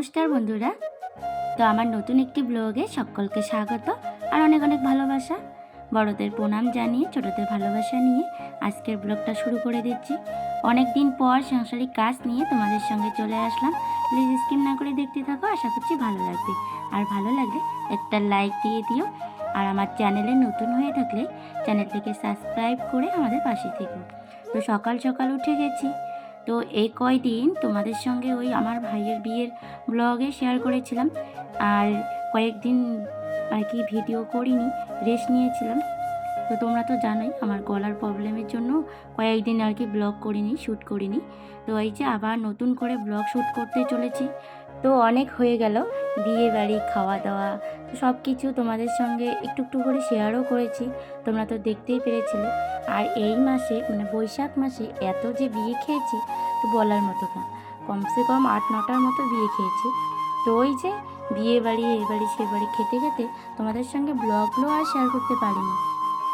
নমস্কার বন্ধুরা। তো আমার নতুন একটি ব্লগে সকলকে স্বাগত আর অনেক অনেক ভালোবাসা। বড়দের প্রণাম জানিয়ে, ছোটদের ভালোবাসা নিয়ে আজকের ব্লগটা শুরু করে দিচ্ছি। অনেক দিন পর সাংসারিক কাজ নিয়ে তোমাদের সঙ্গে চলে আসলাম। প্লিজ স্কিম না করে দেখতে থাকো, আশা করছি ভালো লাগবে। আর ভালো লাগলে একটা লাইক দিয়ে দিও। আর আমার চ্যানেলে নতুন হয়ে থাকলে চ্যানেলটিকে সাবস্ক্রাইব করে আমাদের পাশে থেকো। তো সকাল সকাল উঠে গেছি। তো এই কয়দিন তোমাদের সঙ্গে ওই আমার ভাইয়ের বিয়ের ব্লগে শেয়ার করেছিলাম। আর কয়েকদিন আর কি ভিডিও করিনি রেস্ট নিয়েছিলাম। তো তোমরা তো জানোই আমার গলার প্রবলেমের জন্য কয়েকদিন আর কি ব্লগ করিনি শ্যুট করিনি। তো এই যে আবার নতুন করে ব্লগ শ্যুট করতে চলেছি। তো অনেক হয়ে গেল। বিয়ে বাড়ি খাওয়া দাওয়া সব কিছু তোমাদের সঙ্গে একটু একটু করে শেয়ারও করেছি। তোমরা তো দেখতেই পেরেছিলে। আর এই মাসে মানে বৈশাখ মাসে এত যে বিয়ে খেয়েছি, তো বলার মতো না। কমসে কম আট নটার মতো বিয়ে খেয়েছি। তো ওই যে বিয়ে বাড়ি এই বাড়ি, সে বাড়ি খেতে খেতে তোমাদের সঙ্গে ব্লগগুলো আর শেয়ার করতে পারিনি।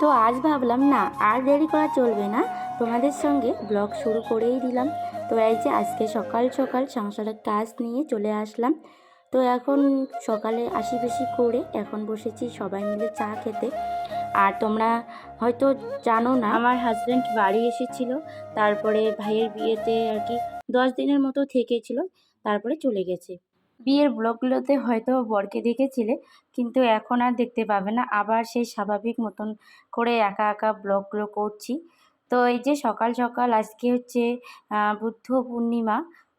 তো আজ ভাবলাম না, আর দেরি করা চলবে না। তোমাদের সঙ্গে ব্লগ শুরু করেই দিলাম। তো এই যে আজকে সকাল সকাল সংসারের কাজ নিয়ে চলে আসলাম। তো এখন সকালে আশি বেশি করে, এখন বসেছি সবাই মিলে চা খেতে। আর তোমরা হয়তো জানো না, আমার হাজব্যান্ড বাড়ি এসেছিল, তারপরে ভাইয়ের বিয়েতে আর কি দশ দিনের মতো থেকেছিল, তারপরে চলে গেছে। বিয়ের ব্লগগুলোতে হয়তো বরকে দেখেছিলে, কিন্তু এখন আর দেখতে পাবে না। আবার সেই স্বাভাবিক মতন করে একা একা ব্লগগুলো করছি। তো এই যে সকাল সকাল আজকে হচ্ছে বুদ্ধ পূর্ণিমা।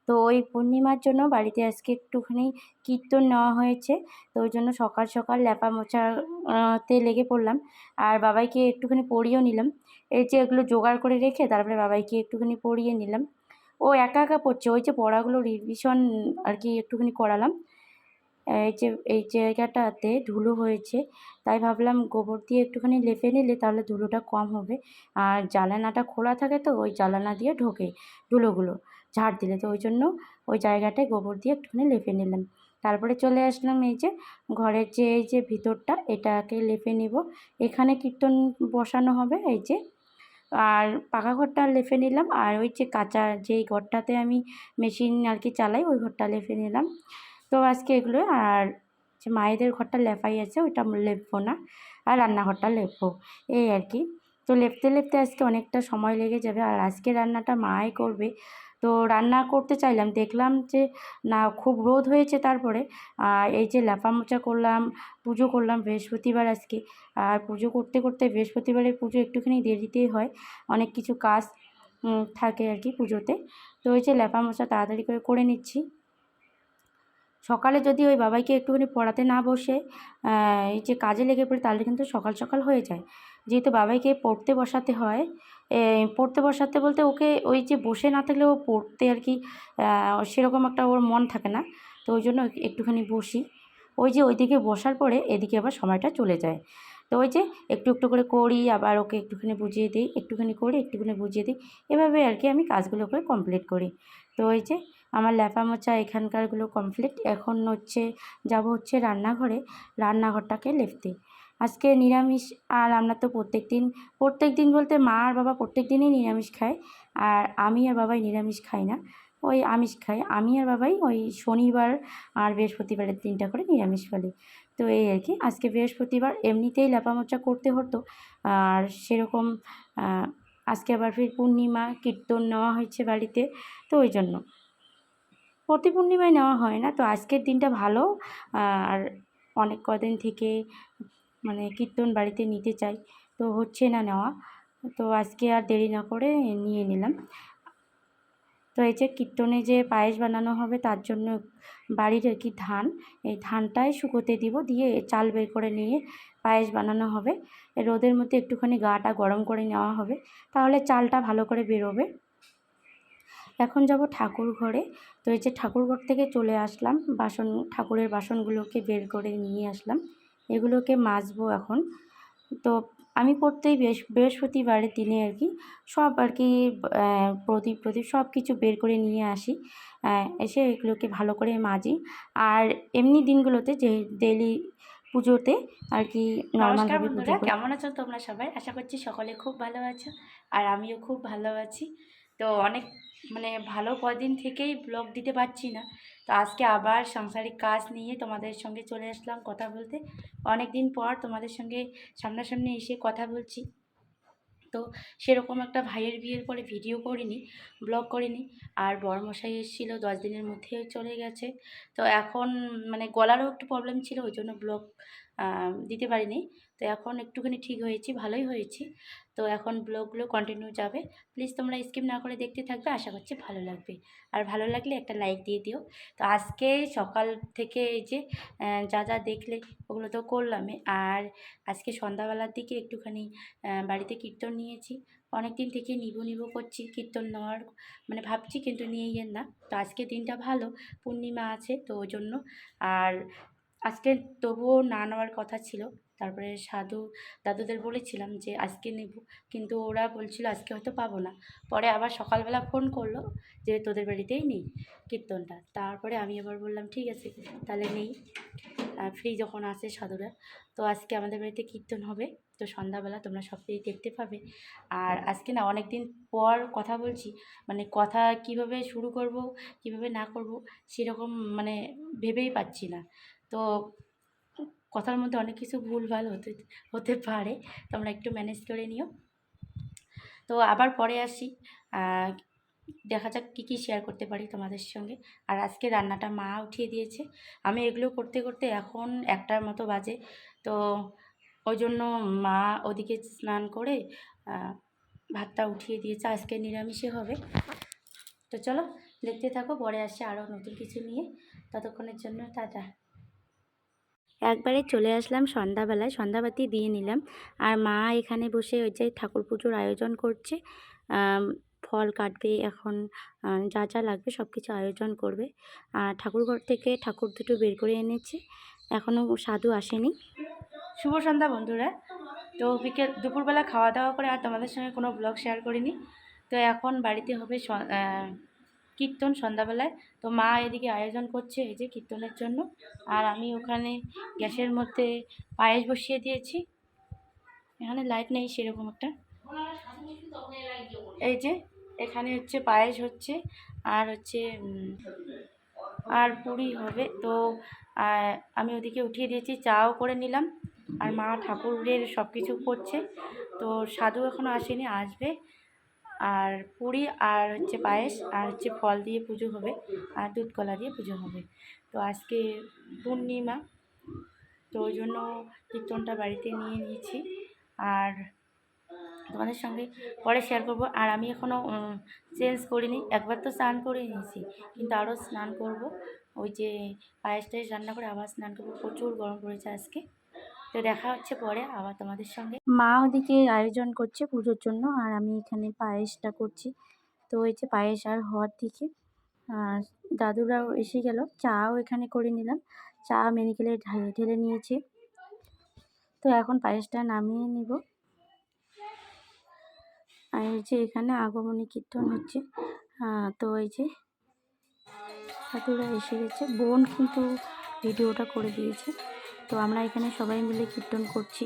তো ওই পূর্ণিমার জন্য বাড়িতে আজকে একটুখানি কীর্তন নেওয়া হয়েছে। তো ওই জন্য সকাল সকাল ল্যাপা মোছাতে লেগে পড়লাম। আর বাবাইকে একটুখানি পড়িয়েও নিলাম। এই যে এগুলো জোগাড় করে রেখে তারপরে বাবাইকে একটুখানি পড়িয়ে নিলাম। ও একা একা পড়ছে। ওই যে পড়াগুলো রিভিশন আর কি একটুখানি করালাম। এই যে, এই জায়গাটাতে ধুলো হয়েছে। তাই ভাবলাম গোবর দিয়ে একটুখানি লেপে নিলে তাহলে ধুলোটা কম হবে। আর জানালাটা খোলা থাকে তো, ওই জানালা দিয়ে ঢোকে ধুলোগুলো ঝাড় দিলে। তো ওই জন্য ওই জায়গাটায় গোবর দিয়ে একটুখানি লেপে নিলাম। তারপরে চলে আসলাম এই যে, ঘরের যে, এই যে ভিতরটা, এটাকে লেপে নিব। এখানে কীর্তন বসানো হবে এই যে। আর পাকা ঘরটা লেপে নিলাম। আর ওই যে কাঁচা যেই ঘরটাতে আমি মেশিন আর কি চালাই, ওই ঘরটা লেপে নিলাম। তো আজকে এগুলো, আর যে মায়েদের ঘরটা লেপাই আছে, ওইটা লেপবো না, আর রান্নাঘরটা লেপবো, এই আর কি। তো লেপতে লেপতে আজকে অনেকটা সময় লেগে যাবে, আর আজকে রান্নাটা মাই করবে। তো রান্না করতে চাইলাম, দেখলাম যে না, খুব রোদ হয়েছে তারপরে এই যে মোচা করলাম, পুজো করলাম বৃহস্পতিবার আজকে, আর পুজো করতে করতে বৃহস্পতিবারের পুজো একটুখানি দেরিতেই হয়, অনেক কিছু কাজ থাকে আর কি পুজোতে। তো ওই যে মোচা তাড়াতাড়ি করে করে নিচ্ছি। সকালে যদি ওই বাবাইকে একটুখানি পড়াতে না বসে এই যে কাজে লেগে পড়ি, তাহলে কিন্তু সকাল সকাল হয়ে যায়। যেহেতু বাবাইকে পড়তে বসাতে হয় পড়তে বসাতে বলতে ওকে ওই যে বসে না থাকলে ও পড়তে আর কি সেরকম একটা ওর মন থাকে না। তো ওই জন্য একটুখানি বসি। ওই যে ওইদিকে বসার পরে এদিকে আবার সময়টা চলে যায়। তো ওই যে একটু একটু করে করি, আবার ওকে একটুখানি বুঝিয়ে দিই, একটুখানি করি, একটুখানি বুঝিয়ে দিই। এভাবে আর কি আমি কাজগুলো করে কমপ্লিট করি। তো ওই যে আমার ল্যাপা মোচা এখানকারগুলো কমপ্লিট এখন হচ্ছে, যাব হচ্ছে রান্নাঘরে, রান্নাঘরটাকে লেপতে আজকে নিরামিষ, আর আমরা তো প্রত্যেক দিন প্রত্যেক দিন বলতে মা আর বাবা প্রত্যেক দিনই নিরামিষ খায়, আর আমি আর বাবাই নিরামিষ খাই না। ওই আমিষ খাই। আমি আর বাবাই ওই শনিবার আর বৃহস্পতিবারের দিনটা করে নিরামিষ ফেলি। তো এই আর কি, আজকে বৃহস্পতিবার, এমনিতেই ল্যাপা মোচা করতে হতো। আর সেরকম আজকে আবার ফির পূর্ণিমা, কীর্তন নেওয়া হয়েছে বাড়িতে, তো ওই জন্য। প্রতি পূর্ণিমায় নেওয়া হয় না। তো আজকের দিনটা ভালো। আর অনেক কদিন থেকে মানে কীর্তন বাড়িতে নিতে চাই। তো হচ্ছে না নেওয়া। তো আজকে আর দেরি না করে নিয়ে নিলাম। তো এই যে কীর্তনে যে পায়েস বানানো হবে, তার জন্য বাড়ির আর কি ধান। এই ধানটাই শুকোতে দিব, দিয়ে চাল বের করে নিয়ে পায়েস বানানো হবে। রোদের মধ্যে একটুখানি গাটা গরম করে নেওয়া হবে। তাহলে চালটা ভালো করে বেরোবে। এখন যাব ঠাকুর ঘরে। তো এই যে ঠাকুর ঘর থেকে চলে আসলাম। বাসন ঠাকুরের বাসনগুলোকে বের করে নিয়ে আসলাম। এগুলোকে মাজবো এখন। তো আমি প্রত্যেক বৃহস- বৃহস্পতিবারের দিনে আর কি সব আর কি প্রদীপ প্রদীপ সব কিছু বের করে নিয়ে আসি। এসে এগুলোকে ভালো করে মাজি। আর এমনি দিনগুলোতে যে ডেলি পুজোতে আর কি নমস্কার বন্ধুরা কেমন আছো তোমরা সবাই? আশা করছি সকলে খুব ভালো আছো। আর আমিও খুব ভালো আছি। তো অনেক মানে ভালো কদিন থেকেই ব্লগ দিতে পারছি না। তো আজকে আবার সাংসারিক কাজ নিয়ে তোমাদের সঙ্গে চলে আসলাম কথা বলতে। অনেক দিন পর তোমাদের সঙ্গে সামনাসামনি এসে কথা বলছি। তো সেরকম একটা ভাইয়ের বিয়ের পরে ভিডিও করিনি ব্লগ করিনি। আর বড়মশাই এসেছিল, দশ দিনের মধ্যে চলে গেছে। তো এখন মানে গলারও একটু প্রবলেম ছিল, ওই জন্য ব্লগ দিতে পারিনি। তো এখন একটুখানি ঠিক হয়েছি, ভালোই হয়েছি। তো এখন ব্লগগুলো কন্টিনিউ যাবে। প্লিজ তোমরা স্কিপ না করে দেখতে থাকবে, আশা করছি ভালো লাগবে। আর ভালো লাগলে একটা লাইক দিয়ে দিও। তো আজকে সকাল থেকে এই যে যা যা দেখলে ওগুলো তো করলামই। আর আজকে সন্ধ্যাবেলার দিকে একটুখানি বাড়িতে কীর্তন নিয়েছি। অনেক দিন থেকে নিবো নিবো করছি, কীর্তন নেওয়ার মানে ভাবছি কিন্তু নিয়েই না। তো আজকে দিনটা ভালো, পূর্ণিমা আছে তো ওই জন্য। আর আজকে তবুও না নেওয়ার কথা ছিল। তারপরে সাধু দাদুদের বলেছিলাম যে, আজকে নেব। কিন্তু ওরা বলছিল, আজকে হয়তো পাবো না। পরে আবার সকালবেলা ফোন করল যে, তোদের বাড়িতেই নেই কীর্তনটা। তারপরে আমি আবার বললাম, ঠিক আছে, তাহলে নেই। ফ্রি যখন আসে সাধুরা, তো আজকে আমাদের বাড়িতে কীর্তন হবে। তো সন্ধ্যাবেলা তোমরা সবটাই দেখতে পাবে। আর আজকে না অনেক দিন পর কথা বলছি মানে কথা কীভাবে শুরু করব, কীভাবে না করব, সেরকম মানে ভেবেই পাচ্ছি না। তো কথার মধ্যে অনেক কিছু ভুলভাল হতে হতে পারে। তোমরা একটু ম্যানেজ করে নিও। তো আবার পরে আসি। দেখা যাক কী কী শেয়ার করতে পারি তোমাদের সঙ্গে। আর আজকে রান্নাটা মা উঠিয়ে দিয়েছে। আমি এগুলো করতে করতে এখন একটার মতো বাজে। তো ওই জন্য মা ওদিকে স্নান করে ভাতটা উঠিয়ে দিয়েছে। আজকে নিরামিষে হবে। তো চলো দেখতে থাকো, পরে আসে আরও নতুন কিছু নিয়ে। ততক্ষণের জন্য টাটা। একবারে চলে আসলাম সন্ধ্যাবেলায়, সন্ধ্যাবাতি দিয়ে নিলাম। আর মা এখানে বসে ওই যে ঠাকুর পুজোর আয়োজন করছে। ফল কাটবে এখন যা যা লাগবে সব কিছু আয়োজন করবে। আর ঠাকুর ঘর থেকে ঠাকুর দুটো বের করে এনেছে। এখনও সাধু আসেনি। শুভ সন্ধ্যা বন্ধুরা। তো বিকেল, দুপুরবেলা খাওয়া দাওয়া করে আর তোমাদের সঙ্গে কোনো ব্লগ শেয়ার করিনি। তো এখন বাড়িতে হবে কীর্তন সন্ধ্যাবেলায়। তো মা এদিকে আয়োজন করছে এই যে কীর্তনের জন্য। আর আমি ওখানে গ্যাসের মধ্যে পায়েস বসিয়ে দিয়েছি। এখানে লাইট নেই সেরকম একটা। এই যে এখানে হচ্ছে পায়েস হচ্ছে। আর হচ্ছে আর পুরি হবে। তো আমি ওদিকে উঠিয়ে দিয়েছি, চাও করে নিলাম। আর মা ঠাকুরের সব কিছু করছে। তো সাধু এখনও আসেনি, আসবে। আর পুরি আর হচ্ছে পায়েস আর হচ্ছে ফল দিয়ে পুজো হবে, আর দুধ কলা দিয়ে পুজো হবে। তো আজকে পূর্ণিমা, তো ওই জন্য কীর্তনটা বাড়িতে নিয়ে নিয়েছি। আর তোমাদের সঙ্গে পরে শেয়ার করব। আর আমি এখনও চেঞ্জ করিনি, একবার তো স্নান করে নিয়েছি, কিন্তু আরও স্নান করব। ওই যে পায়েস টায়েস রান্না করে আবার স্নান করব, প্রচুর গরম পড়েছে আজকে। তো দেখা হচ্ছে পরে আবার তোমাদের সঙ্গে। মা ওদিকে আয়োজন করছে পুজোর জন্য, আর আমি এখানে পায়েসটা করছি। তো ওই যে পায়েস আর হওয়ার দিকে, আর দাদুরাও এসে গেল, চাও এখানে করে নিলাম। চা মেনিকেলে ঢেলে ঢেলে নিয়েছি। তো এখন পায়েসটা নামিয়ে নিব। আর এই যে এখানে আগমনী কীর্তন হচ্ছে। তো এই যে সাধুরা এসে গেছে। বোন কিন্তু ভিডিওটা করে দিয়েছে। তো আমরা এখানে সবাই মিলে কীর্তন করছি।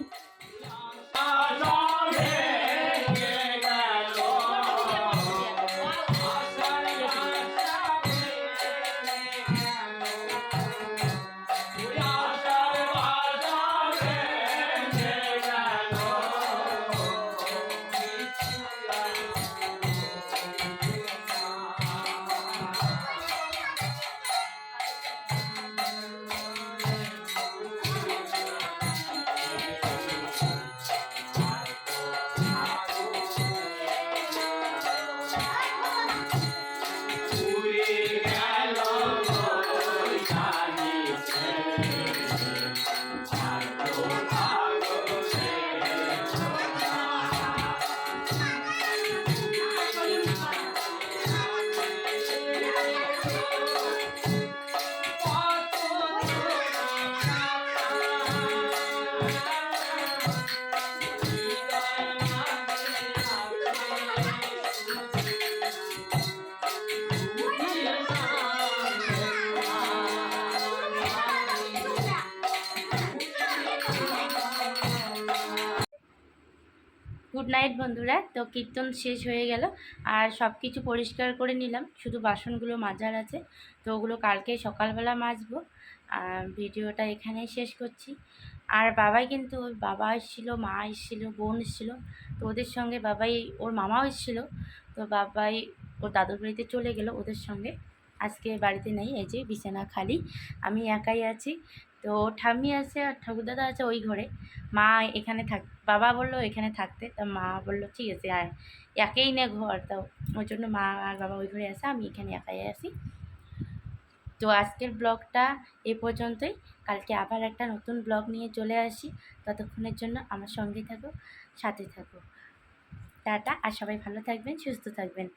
গুড নাইট বন্ধুরা। তো কীর্তন শেষ হয়ে গেল। আর সব কিছু পরিষ্কার করে নিলাম। শুধু বাসনগুলো মাজার আছে। তো ওগুলো কালকে সকালবেলা মাজবো। আর ভিডিওটা এখানেই শেষ করছি। আর বাবাই কিন্তু ওর বাবা এসেছিল, মা এসেছিল, বোন এসেছিল। তো ওদের সঙ্গে বাবাই, ওর মামাও এসেছিল। তো বাবাই ওর দাদুর বাড়িতে চলে গেল ওদের সঙ্গে। আজকে বাড়িতে নেই, এই যে বিছানা খালি। আমি একাই আছি। তো ঠাম্মি আছে আর ঠাকুরদাদা আছে ওই ঘরে। মা এখানে থাক, বাবা বলল এখানে থাকতে, তা মা বলল, ঠিক আছে, আয়। একেই নে ঘর, তো ওই জন্য মা আর বাবা ওই ঘরে আসে আমি এখানে একাই আসি তো আজকের ব্লগটা এ পর্যন্তই। কালকে আবার একটা নতুন ব্লগ নিয়ে চলে আসি। ততক্ষণের জন্য আমার সঙ্গে থাকো, সাথে থাকো। টাটা, আর সবাই ভালো থাকবেন, সুস্থ থাকবেন।